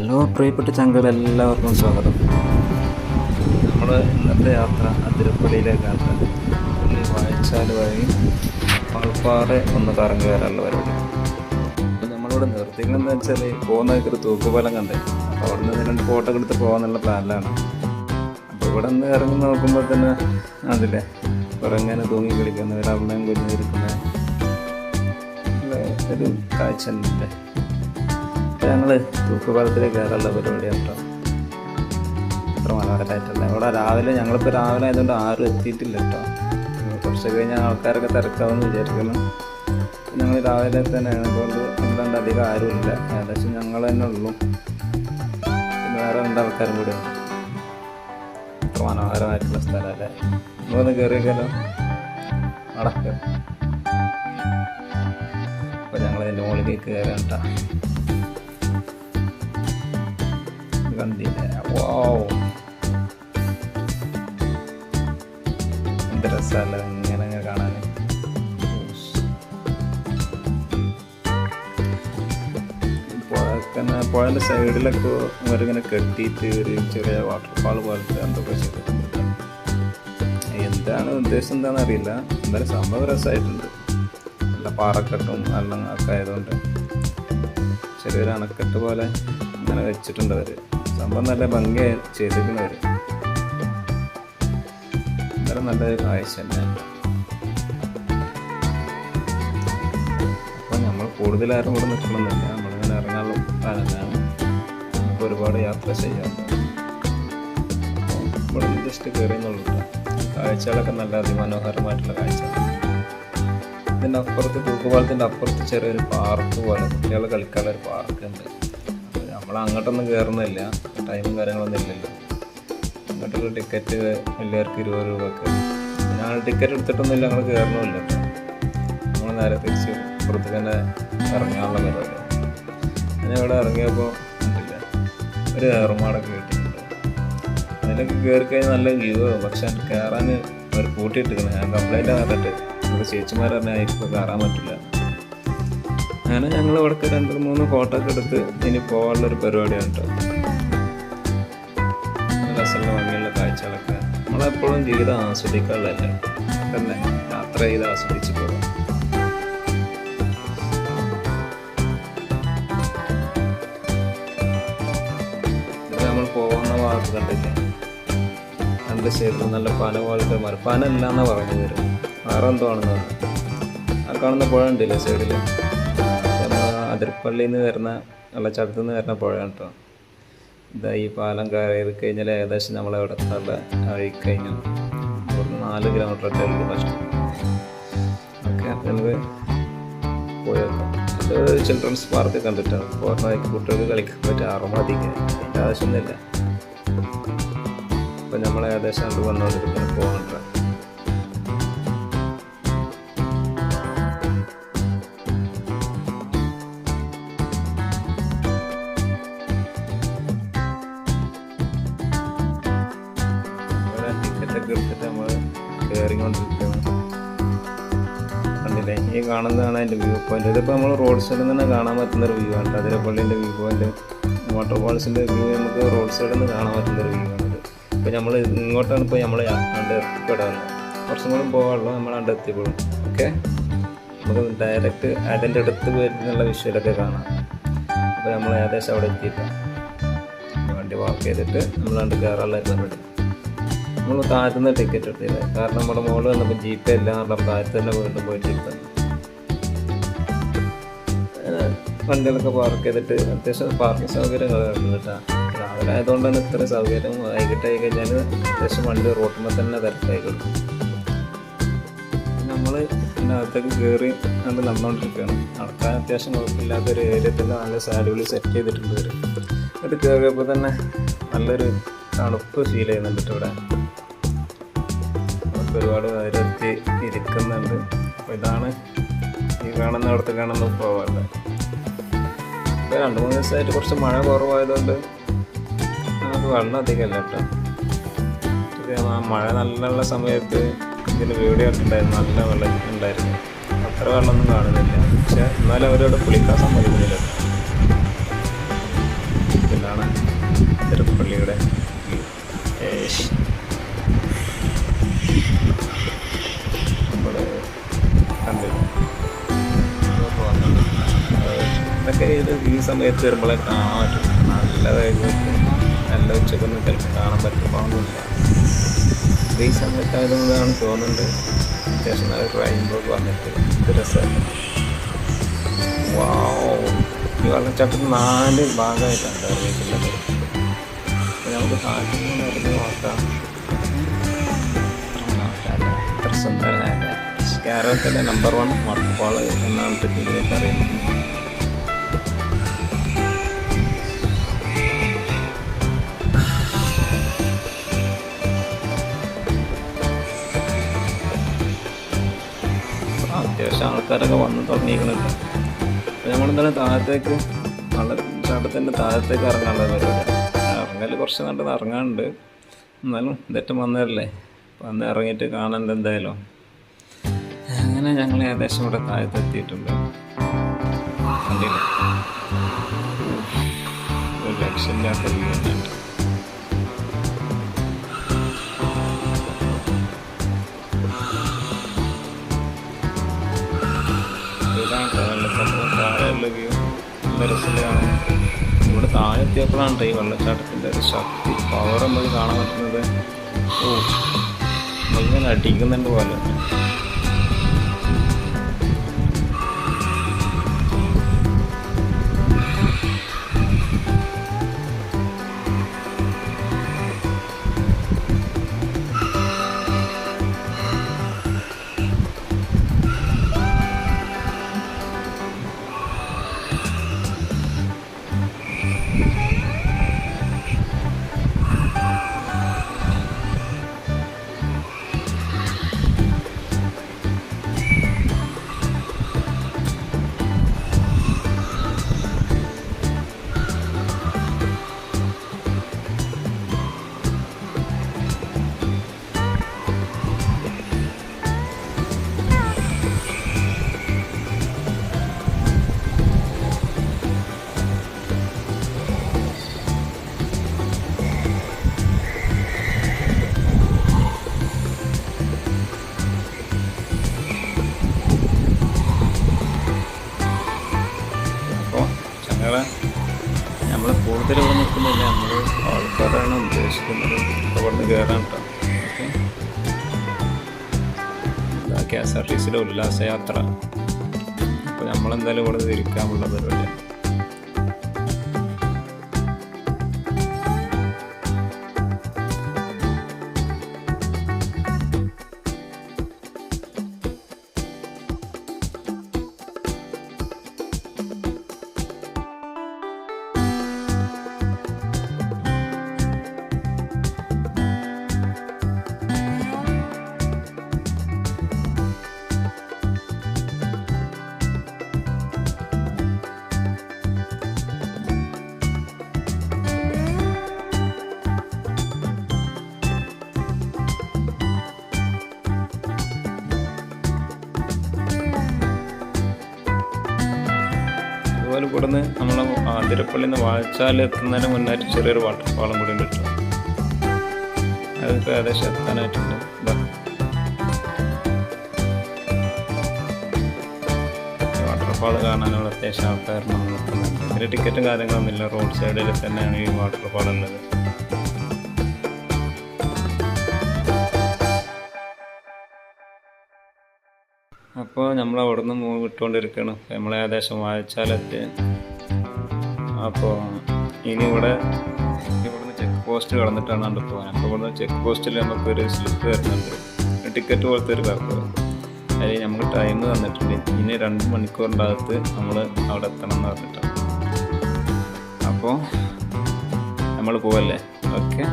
Hello പ്രിയപ്പെട്ട ചങ്കൾ എല്ലാവർക്കും സ്വാഗതം. നമ്മൾ ഇന്നത്തെ യാത്ര അതിരപ്പള്ളിയിലേക്കാണ് പുള്ളി വായിച്ചാൽ വഴി പാൾപ്പാറ ഒന്ന് കറങ്ങി വരാനുള്ള പരിപാടി നമ്മളിവിടെ നിർത്തിക്കണമെന്ന് വെച്ചാൽ പോകുന്ന ഒരു തൂക്കുപാലം കണ്ടേ. അപ്പോൾ അവിടെ നിന്ന് രണ്ട് ഫോട്ടോ എടുത്ത് പോകാന്നുള്ള പ്ലാനിലാണ് അപ്പോൾ ഇവിടെ നിന്ന് ഇറങ്ങി നോക്കുമ്പോൾ തന്നെ അതില്ലേ കുറങ്ങനെ തൂങ്ങി കളിക്കുന്നവർ അമ്മയും കുഞ്ഞു ഇരിക്കുന്ന. നല്ല ഒരു കാഴ്ച ഉണ്ടല്ലേ ഞങ്ങൾ തൂക്കുപാലത്തിൽ കയറാനുള്ള പരിപാടിയാണ് കേട്ടോ അത്ര മനോഹരമായിട്ടല്ല ഇവിടെ രാവിലെ ഞങ്ങളിപ്പോൾ രാവിലെ ആയതുകൊണ്ട് ആരും എത്തിയിട്ടില്ല കേട്ടോ കുറച്ച് കഴിഞ്ഞാൽ ആൾക്കാരൊക്കെ തിരക്കാവുമെന്ന് വിചാരിക്കുന്നു. ഞങ്ങൾ രാവിലെ തന്നെ അതുകൊണ്ട് എന്താണ്ട് അധികം ആരുമില്ല. ഏകദേശം ഞങ്ങൾ തന്നെ ഉള്ളൂ. വേറെ രണ്ട് ആൾക്കാരും കൂടി ഉണ്ട്. മനോഹരമായിട്ടുള്ള സ്ഥലമല്ലേ? നമ്മളൊന്ന് കയറിയേക്കാലോ അടക്ക അപ്പോൾ ഞങ്ങൾ അതിന്റെ മുകളിലേക്ക് കയറാം കേട്ടോ. കണ്ടില്ല? വാവ് എന്ത് രസമല്ല ഇങ്ങനെ ഇങ്ങനെ കാണാൻ? പുഴക്കന്നെ പുഴന്റെ സൈഡിലൊക്കെ അവരിങ്ങനെ കെട്ടിയിട്ട് ഒരു ചെറിയ വാട്ടർഫാൾ പോലത്തെ എന്തൊക്കെ ചെയ്തിട്ടുണ്ട് എന്താണ് ഉദ്ദേശം എന്താണെന്ന് അറിയില്ല. എന്തായാലും സംഭവം രസമായിട്ടുണ്ട് നല്ല പാറക്കെട്ടും ഒക്കെ ആയതുകൊണ്ട് ചെറിയൊരു അണക്കെട്ട് പോലെ ഇങ്ങനെ വെച്ചിട്ടുണ്ട് അവർ സംഭവം നല്ല ഭംഗിയായി ചെയ്തിരിക്കുന്നവർ വളരെ നല്ലൊരു കാഴ്ച തന്നെ. അപ്പോൾ നമ്മൾ കൂടുതലാരും ഇവിടെ നിൽക്കണമെന്നില്ല. നമ്മളിങ്ങനെ ഇറങ്ങാനുള്ള പ്ലാനാണ് നമുക്ക് ഒരുപാട് യാത്ര ചെയ്യാം നമ്മൾ നിന്ന് ജസ്റ്റ് കയറിയെന്നുള്ളൂ കാഴ്ചകളൊക്കെ നല്ല അതിമനോഹരമായിട്ടുള്ള കാഴ്ച ഇതിന്റെ അപ്പുറത്ത് തൂക്കുപാലത്തിന്റെ അപ്പുറത്ത് ചെറിയൊരു പാർക്ക് പോലെ കുട്ടികൾ കളിക്കാനുള്ള ഒരു പാർക്ക് ഉണ്ട്. നമ്മൾ അങ്ങോട്ടൊന്നും കയറുന്നില്ല ടൈമും കാര്യങ്ങളൊന്നും ഇല്ലല്ലോ. അങ്ങോട്ടുള്ള ടിക്കറ്റ് എല്ലാവർക്കും ഇരുപത് രൂപക്ക് ഞാൻ ടിക്കറ്റ് എടുത്തിട്ടൊന്നുമില്ല ഞങ്ങൾ കയറണമില്ല നമ്മൾ നേരെ തിരിച്ച് പുറത്ത് തന്നെ ഇറങ്ങാനുള്ള പരിപാടി. ഞാൻ ഇവിടെ ഇറങ്ങിയപ്പോൾ കണ്ടില്ല. ഒരു ഏറുമാടൊക്കെ കിട്ടിയിട്ടുണ്ട് അതിലൊക്കെ കയറി കഴിഞ്ഞാൽ നല്ല വ്യൂ പക്ഷെ കയറാൻ അവർ കൂട്ടിയിട്ടിരിക്കണം ഞാൻ കംപ്ലൈന്റ് ആകട്ടെ നമ്മുടെ ചേച്ചിമാർ തന്നെ ഇപ്പോൾ കയറാൻ പറ്റില്ല. അങ്ങനെ ഞങ്ങൾ ഇവിടെ രണ്ട് മൂന്ന് ഫോട്ടോ ഒക്കെ എടുത്ത് ഇനി പോകാനുള്ളൊരു പരിപാടിയാണ് കേട്ടോ രസമുള്ള ഭംഗിയുള്ള കാഴ്ചകളൊക്കെ. നമ്മളെപ്പോഴും ജീവിതം ആസ്വദിക്കാനുള്ളതല്ലേ? തന്നെ യാത്ര ചെയ്ത് ആസ്വദിച്ച് പോകാം പോകുന്ന ഭാഗത്ത് കണ്ടില്ലേ? രണ്ട് സൈഡിൽ നല്ല പന പോലത്തെ മരം പന അല്ല എന്നാ പറഞ്ഞു വരും വേറെ എന്തോ ആണെന്ന് ആ കാണുന്ന പുഴ ഉണ്ടല്ലേ സൈഡിൽ നമ്മൾ അതിരപ്പള്ളിയിൽ നിന്ന് വരുന്ന വെള്ളച്ചാട്ടത്തിൽ നിന്ന് വരുന്ന പുഴയാണ് കേട്ടോ ഇതാ ഈ പാലം കയറി കഴിഞ്ഞാൽ ഏകദേശം നമ്മളെ ഇവിടെ എത്താനുള്ള ആയി കഴിഞ്ഞു. ഒരു നാല് കിലോമീറ്റർ ഒക്കെ ഉള്ളൂ ഫസ്റ്റ് ഓക്കെ അപ്പം നമുക്ക് പോയി നോക്കാം. ഇത് ചിൽഡ്രൻസ് പാർക്ക് കണ്ടിട്ടാണ് പൂർണമായിട്ട് കുട്ടികൾക്ക് കളിക്കാൻ പറ്റിയ അറുമതിക്ക് ആവശ്യമൊന്നുമില്ല. അപ്പം നമ്മൾ ഏകദേശം അത് വന്നുകൊണ്ടിരിക്കുന്ന പോകുന്നുണ്ട് നമ്മൾ എടുത്തിട്ട് നമ്മൾ കയറിക്കൊണ്ടിരിക്കുകയാണ് കണ്ടില്ലേ? ഈ കാണുന്നതാണ് അതിന്റെ വ്യൂ പോയിന്റ് ഇതിപ്പോൾ നമ്മൾ റോഡ് സൈഡിൽ നിന്ന് കാണാൻ പറ്റുന്ന ഒരു വ്യൂ ആണ് അതിരപ്പള്ളിന്റെ വ്യൂ പോയിന്റ് വാട്ടർഫാൾസിന്റെ വ്യൂ നമുക്ക് റോഡ് സൈഡിൽ നിന്ന് കാണാൻ പറ്റുന്ന ഒരു വ്യൂ ആണിത് ഇപ്പോൾ നമ്മൾ ഇങ്ങോട്ടാണ് ഇപ്പോൾ നമ്മൾ അവിടെ എത്തിപ്പെടാറുണ്ട് കുറച്ചും കൂടി പോകാനുള്ളൂ നമ്മൾ അണ്ടർ എത്തിപ്പെടും. ഓക്കെ നമുക്ക് ഡയറക്റ്റ് അതിന്റെ അടുത്ത് വരുന്നുള്ള വിഷ്വലൊക്കെ കാണാം. അപ്പോൾ നമ്മൾ ഏകദേശം അവിടെ എത്തിയിട്ടാണ് വണ്ടി വാക്ക് ചെയ്തിട്ട് നമ്മൾ കണ്ട് കയറാനുള്ള പരിപാടി നമ്മൾ താഴ്ത്തുന്ന ടിക്കറ്റ് എടുത്തില്ല. കാരണം നമ്മുടെ മോൾ വന്നപ്പോൾ ജി പേ ഇല്ല കാരണം താഴ്ത്തു തന്നെ വീണ്ടും പോയിട്ട് എടുത്തത് അങ്ങനെ വണ്ടികളൊക്കെ പാർക്ക് ചെയ്തിട്ട് അത്യാവശ്യം പാർക്കിംഗ് സൗകര്യങ്ങൾ കേട്ടോ. രാവിലെ ആയതുകൊണ്ടാണ് ഇത്ര സൗകര്യം വൈകിട്ടായി കഴിഞ്ഞാൽ അത്യാവശ്യം വണ്ടി റോട്ടിൽ തന്നെ തിരക്കായി കൊടുക്കും നമ്മൾ പിന്നെ അകത്തേക്ക് കയറി കണ്ട് നടന്നുകൊണ്ടിരിക്കുകയാണ് നടക്കാൻ അത്യാവശ്യം കുഴപ്പമില്ലാത്തൊരു ഏരിയ തന്നെ നല്ല സാഡുകൾ സെറ്റ് ചെയ്തിട്ടുണ്ട് എന്നിട്ട് കയറിയപ്പോൾ തന്നെ നല്ലൊരു തണുപ്പ് ഫീൽ ചെയ്യുന്നുണ്ട് ഇവിടെ. ഒരുപാട് നേരത്തി ഇരിക്കുന്നുണ്ട്. അപ്പോൾ ഇതാണ് ഈ കാണുന്ന അടുത്ത് കാണുന്ന പോവാറുണ്ട് ഇപ്പോൾ രണ്ട് മൂന്ന് ദിവസമായിട്ട് കുറച്ച് മഴ കുറവായതുകൊണ്ട് നമുക്ക് വെള്ളം അധികമല്ല കേട്ടോ. ആ മഴ നല്ലുള്ള സമയത്ത് ഇതിന് വീഡിയോ ഉണ്ടായിരുന്നു നല്ല വെള്ളം ഉണ്ടായിരുന്നു. അത്ര വെള്ളമൊന്നും കാണുന്നില്ല. പക്ഷെ എന്നാലും അവരോട് കുളിക്കാൻ സമ്മതിക്കുന്നില്ല. ഇതാണ് തിരുപ്പള്ളിയുടെ view. ഇത് ഈ സമയത്ത് വരുമ്പോഴേ കാണാൻ പറ്റും. നല്ലതായിട്ട് നല്ല ഉച്ചക്കൊന്നും ചിലപ്പോൾ കാണാൻ പറ്റുമ്പോഴൊന്നുമില്ല ഈ സമയത്തായതുകൊണ്ടാണ് തോന്നുന്നുണ്ട് അത്യാവശ്യം നല്ല റൈൻബോ വന്നിട്ട് ഇത് രസമല്ല വാവ് വെള്ളച്ചാട്ടം നാല് ഭാഗമായിട്ടാണ് അറിയിക്കുന്നത് നമുക്ക് കാട്ടിൽ നിന്ന് ഇറങ്ങി നോക്കാം എത്ര സുന്ദരനായ കേരളത്തിലെ നമ്പർ വൺ വാട്ടർഫാൾ എന്നാണ് ഇതിലേക്ക് അറിയുന്നത് ആൾക്കാരൊക്കെ വന്ന് തുടങ്ങിയിരിക്കുന്നുണ്ട് അപ്പോൾ നമ്മളെന്തായാലും താഴത്തേക്ക് നല്ല ചാട്ടത്തിന്റെ താഴത്തേക്ക് ഇറങ്ങാനുള്ള പരിപാടി ഇറങ്ങൽ കുറച്ച് നല്ലത് ഇറങ്ങാനുണ്ട്. എന്നാലും ഇതറ്റം വന്നതല്ലേ. വന്ന് ഇറങ്ങിയിട്ട് കാണണ്ട എന്തായാലും. അങ്ങനെ ഞങ്ങൾ ഏകദേശം ഇവിടെ താഴത്ത് എത്തിയിട്ടുണ്ട് കണ്ടില്ലേ ഒരു ലക്ഷം വ്യൂ തന്നെയുണ്ട് രസത്തിലാണ്. ഇവിടെ താഴെ എത്തിയപ്പോഴാണ് ഈ വെള്ളച്ചാട്ടത്തിന്റെ ഒരു ശക്തി. പവർ നമ്മൾ കാണാൻ പറ്റുന്നത്. ഓ ഇങ്ങനെ അടിക്കുന്നുണ്ട് പോലെ. ആൾക്കാരാണ് ഉദ്ദേശിക്കുന്നത്. അവിടുന്ന് കയറാൻ കേട്ടോ കെ എസ് ആർ ടി സിയിലെ ഉല്ലാസയാത്ര. അപ്പോൾ നമ്മളെന്തായാലും ഇവിടെ തിരിക്കാനുള്ള പരിപാടി കൂടെ നിന്ന് നമ്മൾ ആതിരപ്പള്ളി നിന്ന് വാഴച്ചാൽ എത്തുന്നതിന് മുന്നായിട്ട് ചെറിയൊരു വാട്ടർഫാളും കൂടി ഉണ്ട് കേട്ടോ. അതിപ്പോൾ ഏകദേശം എത്താനായിട്ടുണ്ട്. വാട്ടർഫാൾ കാണാനുള്ള അത്യാവശ്യം ആൾക്കാർ നമ്മൾ എത്തുന്നുണ്ട് ഇതിന് ടിക്കറ്റും കാര്യങ്ങളൊന്നുമില്ല റോഡ് സൈഡിൽ തന്നെയാണ് ഈ വാട്ടർഫാൾ ഉള്ളത്. അപ്പോൾ നമ്മൾ അവിടെ നിന്ന് മൂവ് ഇട്ടുകൊണ്ടിരിക്കണം നമ്മൾ ഏകദേശം വാഴച്ചാലെത്തി അപ്പോൾ ഇനി ഇവിടെ ഇവിടുന്ന് ചെക്ക് പോസ്റ്റ് കടന്നിട്ടാണ് കണ്ട് പോകാൻ അപ്പോൾ ഇവിടുന്ന് ചെക്ക് പോസ്റ്റിൽ നമുക്കൊരു സ്ലിപ്പ് വരുന്നുണ്ട്. ടിക്കറ്റ് പോലത്തെ ഒരു പേപ്പർ അതിൽ നമുക്ക് ടൈം തന്നിട്ടുണ്ട്. ഇനി രണ്ട് മണിക്കൂറിന്റെ അകത്ത് നമ്മൾ അവിടെ എത്തണം എന്ന് പറഞ്ഞിട്ടാണ്. അപ്പോൾ നമ്മൾ പോവല്ലേ? ഓക്കെ